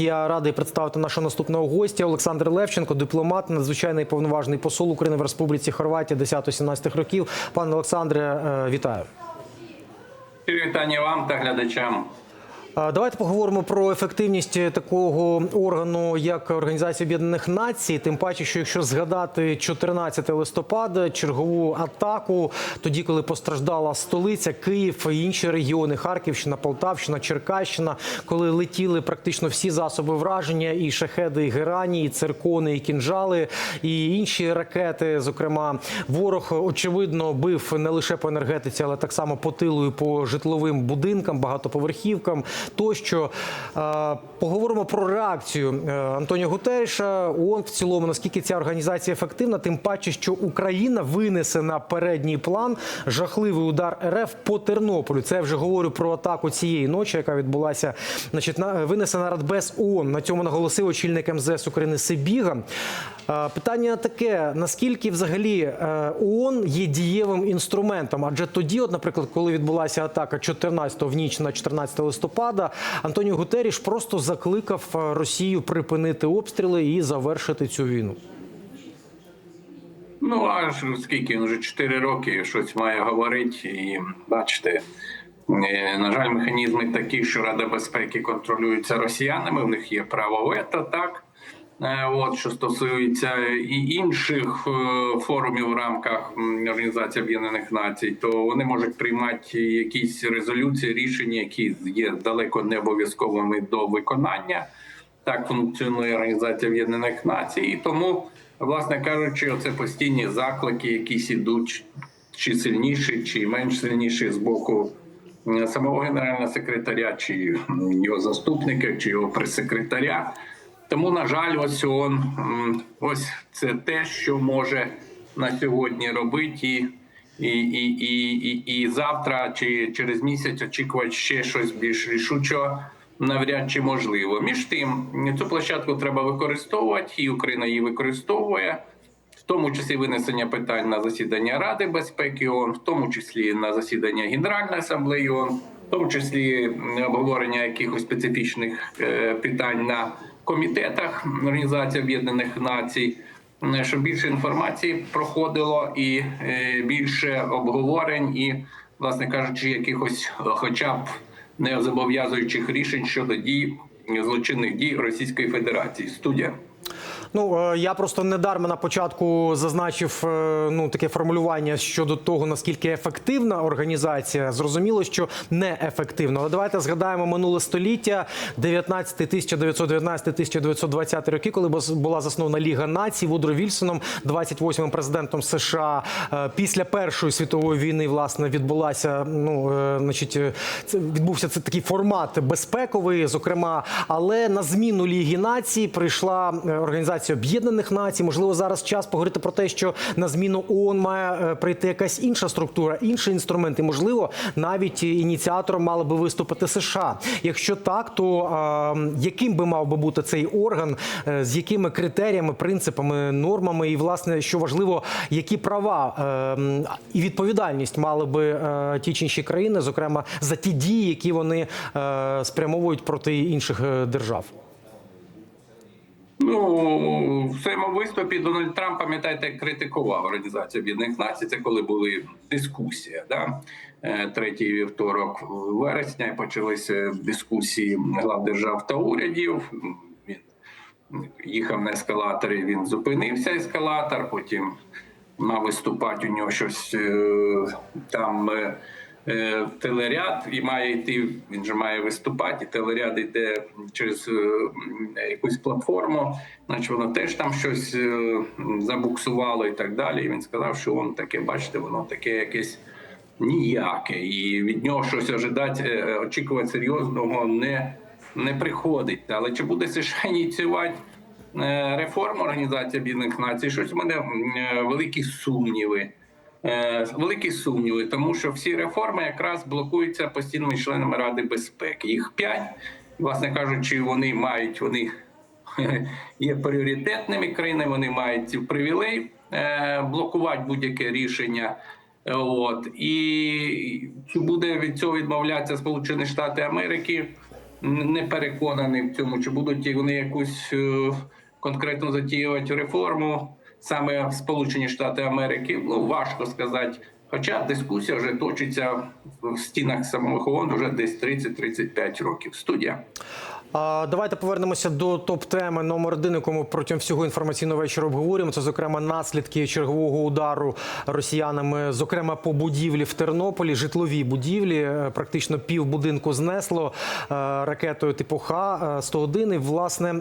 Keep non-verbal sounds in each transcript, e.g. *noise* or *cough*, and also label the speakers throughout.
Speaker 1: Я радий представити нашого наступного гостя Олександр Левченко, дипломат, надзвичайний повноважний посол України в Республіці Хорватія 10-17 років. Пане Олександре, е, вітаю.
Speaker 2: Вітання вам та глядачам.
Speaker 1: Давайте поговоримо про ефективність такого органу, як Організація Об'єднаних Націй. Тим паче, що якщо згадати 14 листопада, чергову атаку, тоді, коли постраждала столиця, Київ і інші регіони, Харківщина, Полтавщина, Черкащина, коли летіли практично всі засоби враження, і шахеди, і герані, і циркони, і кінжали, і інші ракети. Зокрема, ворог очевидно бив не лише по енергетиці, але так само по тилу і по житловим будинкам, багатоповерхівкам. Тощо поговоримо про реакцію е, Антоніо Гутеріша. ООН в цілому, наскільки ця організація ефективна, тим паче, що Україна винесе на передній план жахливий удар РФ по Тернополю. Це я вже говорю про атаку цієї ночі, яка відбулася. Значить, на винесе на Радбез ООН. На цьому наголосив очільник МЗС України Сибіга. Питання таке: наскільки взагалі е, ООН є дієвим інструментом? Адже тоді, от, наприклад, коли відбулася атака 14-го в ніч на 14 листопада, Антоніо Гутеріш просто закликав е, Росію припинити обстріли і завершити цю війну.
Speaker 2: Ну аж скільки він вже 4 роки щось має говорити, і бачите. е, На жаль, механізми такі, що Рада безпеки контролюється росіянами. У них є право вето, так от що стосується і інших е, форумів в рамках Організації Об'єднаних Націй, то вони можуть приймати якісь резолюції, рішення, які є далеко не обов'язковими до виконання. Так функціонує Організація Об'єднаних Націй, і тому, власне кажучи, оце постійні заклики, якісь ідуть чи сильніші, чи менш сильніші з боку самого генерального секретаря, чи його заступника, чи його прес-секретаря. Тому, на жаль, ось он ось це те, що може на сьогодні робити. І і, і, і, і, завтра чи через місяць очікувати ще щось більш рішучого навряд чи можливо. Між тим, цю площадку треба використовувати, і Україна її використовує, в тому числі винесення питань на засідання Ради безпеки ООН, в тому числі на засідання Генеральної асамблеї ООН, в тому числі обговорення якихось специфічних е, питань на комітетах Організації Об'єднаних Націй. Е, Щоб більше інформації проходило і е, більше обговорень, і, власне кажучи, якихось, е, хоча б не зобов'язуючих рішень щодо дій злочинних дій Російської Федерації. Студія.
Speaker 1: Ну е, я просто недарма на початку зазначив е, ну таке формулювання щодо того, наскільки ефективна організація. Зрозуміло, що не ефективно. Але давайте згадаємо минуле століття, 19 1919 1920 роки, коли була заснована Ліга націй Вудро Вільсоном, 28-м президентом США. Е, Після Першої світової війни власне відбулася. Ну значить, відбувся це такий формат безпековий, зокрема, але на зміну Ліги націй прийшла е, Організація Об'єднаних Націй. Можливо, зараз час поговорити про те, що на зміну ООН має е, прийти якась інша структура, інший інструмент, і можливо, навіть ініціатором мали би виступити США. Якщо так, то е, яким би мав би бути цей орган, е, з якими критеріями, принципами, нормами, і власне, що важливо, які права е, і відповідальність мали би е, ті чи інші країни, зокрема за ті дії, які вони е, спрямовують проти інших е, держав.
Speaker 2: Ну в своєму виступі Дональд Трамп, пам'ятаєте, критикував Організацію Об'єднаних Націй. Це коли були дискусія, да? Е, третій вівторок вересня почалися дискусії глав держав та урядів. Він їхав на ескалаторі, він зупинився ескалатор, потім мав виступати у нього щось е, там. Е, е, Телеряд і має йти, він же має виступати. і Телеряд йде через е, якусь платформу, наче воно теж там щось е, забуксувало і так далі. І він сказав, що воно таке, бачите, воно таке якесь ніяке. І від нього щось ожидати, очікувати серйозного не, не приходить. Але чи буде США *laughs* ініціювати? Реформу Організації Об'єднаних Націй, щось в мене великі сумніви. Е, Великі сумніви, тому що всі реформи якраз блокуються постійними членами Ради безпеки. Їх п'ять, власне кажучи, вони мають вони *laughs* є пріоритетними країнами. Вони мають ці привілей е, блокувати будь-яке рішення. От і чи буде від цього відмовлятися Сполучені Штати Америки? не переконаний в цьому, чи будуть вони якусь е, конкретно затіювати реформу саме Сполучені Штати Америки. Ну важко сказати. Хоча дискусія вже точиться в стінах самого ООН вже десь 30-35 років. Студія.
Speaker 1: Давайте повернемося до топ-теми номер один, яку ми протягом всього інформаційного вечора обговорюємо. Це, зокрема, наслідки чергового удару росіянами, зокрема по будівлі в Тернополі, житлові будівлі. Е, Практично пів будинку знесло е, ракетою типу Х-101. І, власне.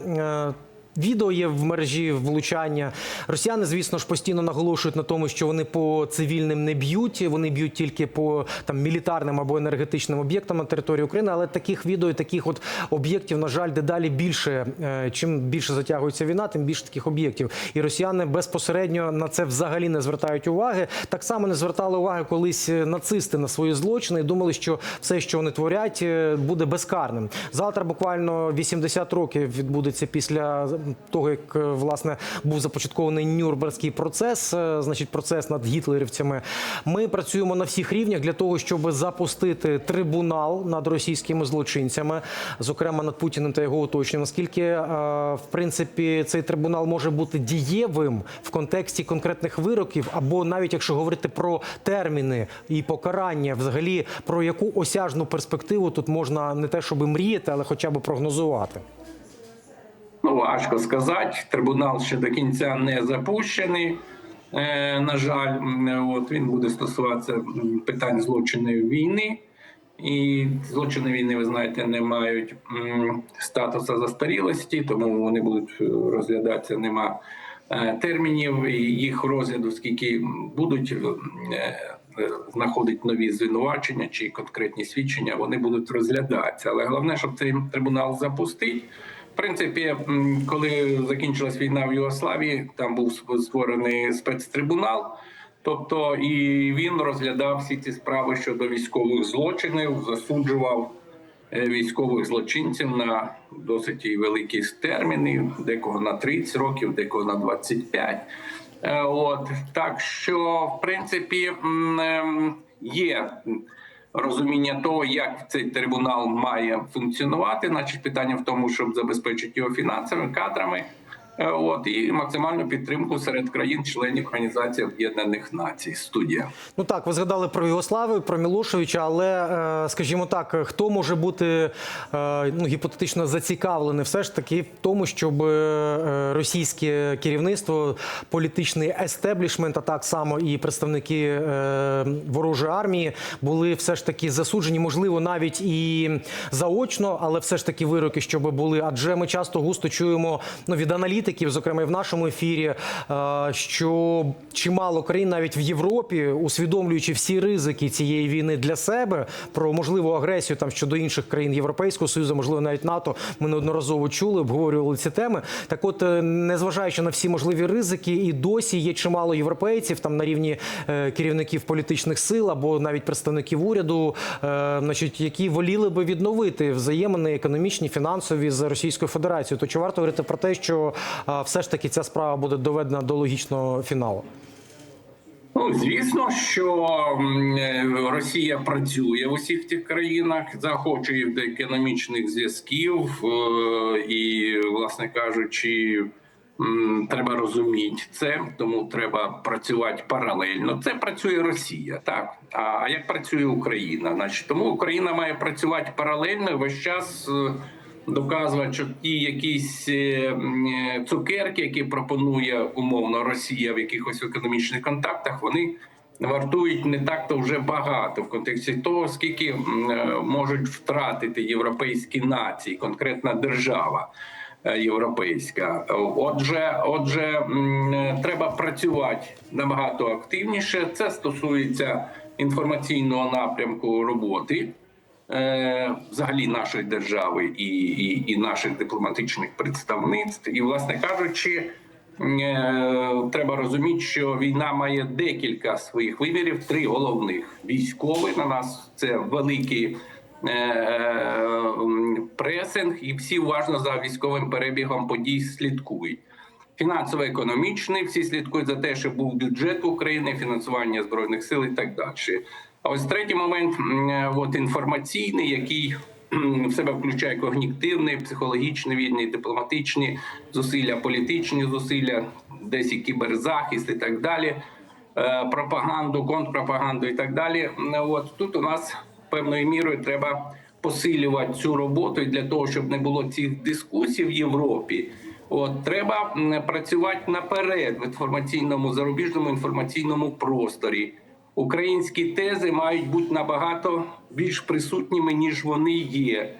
Speaker 1: Е, Відео є в мережі влучання. Росіяни, звісно ж, постійно наголошують на тому, що вони по цивільним не б'ють. Вони б'ють тільки по там мілітарним або енергетичним об'єктам на території України. Але таких відео, і таких от об'єктів, на жаль, дедалі більше. Е, Чим більше затягується війна, тим більше таких об'єктів. І росіяни безпосередньо на це взагалі не звертають уваги. Так само не звертали уваги колись нацисти на свої злочини і думали, що все, що вони творять, е, буде безкарним. Завтра буквально 80 років відбудеться після того, як е, власне був започаткований Нюрнберзький процес, е, значить процес над гітлерівцями. Ми працюємо на всіх рівнях для того, щоб запустити трибунал над російськими злочинцями, зокрема над Путіним та його оточенням. Наскільки е, в принципі цей трибунал може бути дієвим в контексті конкретних вироків, або навіть якщо говорити про терміни і покарання, взагалі про яку осяжну перспективу тут можна не те, щоб мріяти, але хоча б прогнозувати.
Speaker 2: Ну, важко сказати. Трибунал ще до кінця не запущений. Е, на жаль, от він буде стосуватися питань злочинів війни. І злочини війни, ви знаєте, не мають статусу застарілості, тому вони будуть е, розглядатися. Нема е, термінів і їх розгляду, скільки будуть е, е, знаходить нові звинувачення чи конкретні свідчення, вони будуть розглядатися. Але головне, щоб цей трибунал запустити. Принципі, коли закінчилась війна в Югославії, там був створений спецтрибунал. Тобто і він розглядав всі ці справи щодо військових злочинів, засуджував е, військових злочинців на досить великі терміни, декого на 30 років, декого на 25. Е, От так що, в принципі, ем, є розуміння того, як цей трибунал має функціонувати. Значить, питання в тому, щоб забезпечити його фінансовими кадрами. Е, От і максимальну підтримку серед країн-членів Організації Об'єднаних Націй. Студія.
Speaker 1: Ну так, ви згадали про Югославію, про Мілошевича, але е, скажімо так, хто може бути е, ну, гіпотетично зацікавлений все ж таки в тому, щоб російське керівництво, політичний естеблішмент, а так само і представники ворожої армії були все ж таки засуджені, можливо, навіть і заочно, але все ж таки вироки, щоб були. Адже ми часто густо чуємо ну, від аналітиків, зокрема і в нашому ефірі, е, що чимало країн навіть в Європі, усвідомлюючи всі ризики цієї війни для себе, про можливу агресію там щодо інших країн Європейського союзу, можливо, навіть НАТО, ми неодноразово чули, обговорювали ці теми. Так, от, е, незважаючи на всі можливі ризики, і досі є чимало європейців там на рівні е, керівників політичних сил або навіть представників уряду, значить, які воліли би відновити взаємини економічні, фінансові з Російською Федерацією. То чи варто говорити про те, що все ж таки ця справа буде доведена до логічного фіналу?
Speaker 2: Ну, звісно, що е, Росія працює в усіх тих країнах, захочує до економічних зв'язків, е, і, власне кажучи, треба розуміти це, тому треба працювати паралельно. Це працює Росія, так. А як працює Україна? Значить, тому Україна має працювати паралельно весь час. Доказувати, що ті якісь е, е, цукерки, які пропонує умовно Росія в якихось економічних контактах, вони вартують не так то вже багато в контексті того, скільки е, можуть втратити європейські нації, конкретна держава. Європейська, отже, отже, треба працювати набагато активніше. Це стосується інформаційного напрямку роботи взагалі нашої держави і, і, і наших дипломатичних представництв. І, власне кажучи, е, треба розуміти, що війна має декілька своїх вимірів, три головних: військовий на нас це великий. е, Пресинг, і всі уважно за військовим перебігом подій слідкують. Фінансово-економічний, всі слідкують за те, щоб був бюджет України, фінансування збройних сил і так далі. А ось третій момент е, от інформаційний, який в себе включає когнітивні, психологічні війни, дипломатичні зусилля, політичні зусилля, десь і кіберзахист і так далі, е, пропаганду, контрпропаганду і так далі. От тут у нас певною мірою треба посилювати цю роботу і для того, щоб не було цих дискусій в Європі. От треба працювати наперед в інформаційному зарубіжному інформаційному просторі. Українські тези мають бути набагато більш присутніми, ніж вони є.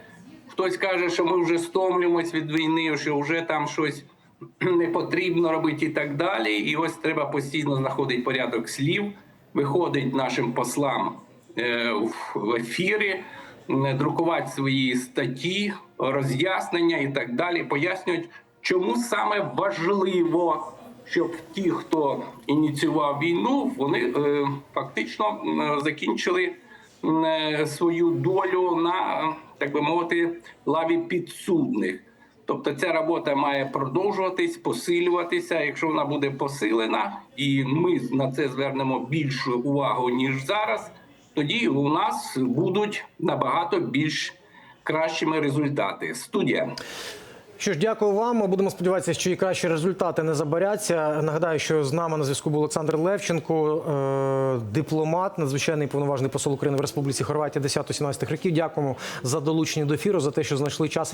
Speaker 2: Хтось каже, що ми вже стомлюємось від війни, що вже там щось *clears throat* не потрібно робити і так далі. І ось треба постійно знаходити порядок слів, виходить нашим послам е, в ефірі, м, друкувати свої статті, роз'яснення і так далі, пояснюють, чому саме важливо, щоб ті, хто ініціював війну, вони е, фактично закінчили е, свою долю на так би мовити лаві підсудних. Тобто ця робота має продовжуватись, посилюватися. Якщо вона буде посилена, і ми на це звернемо більшу увагу ніж зараз, тоді у нас будуть набагато більш кращими результати. Студія.
Speaker 1: Що ж, дякую вам. Ми будемо сподіватися, що і кращі результати не забаряться. Нагадаю, що з нами на зв'язку був Олександр Левченко, е, дипломат, надзвичайний повноважний посол України в Республіці Хорватія 10-17 років. Дякуємо за долучення до ефіру, за те, що знайшли час.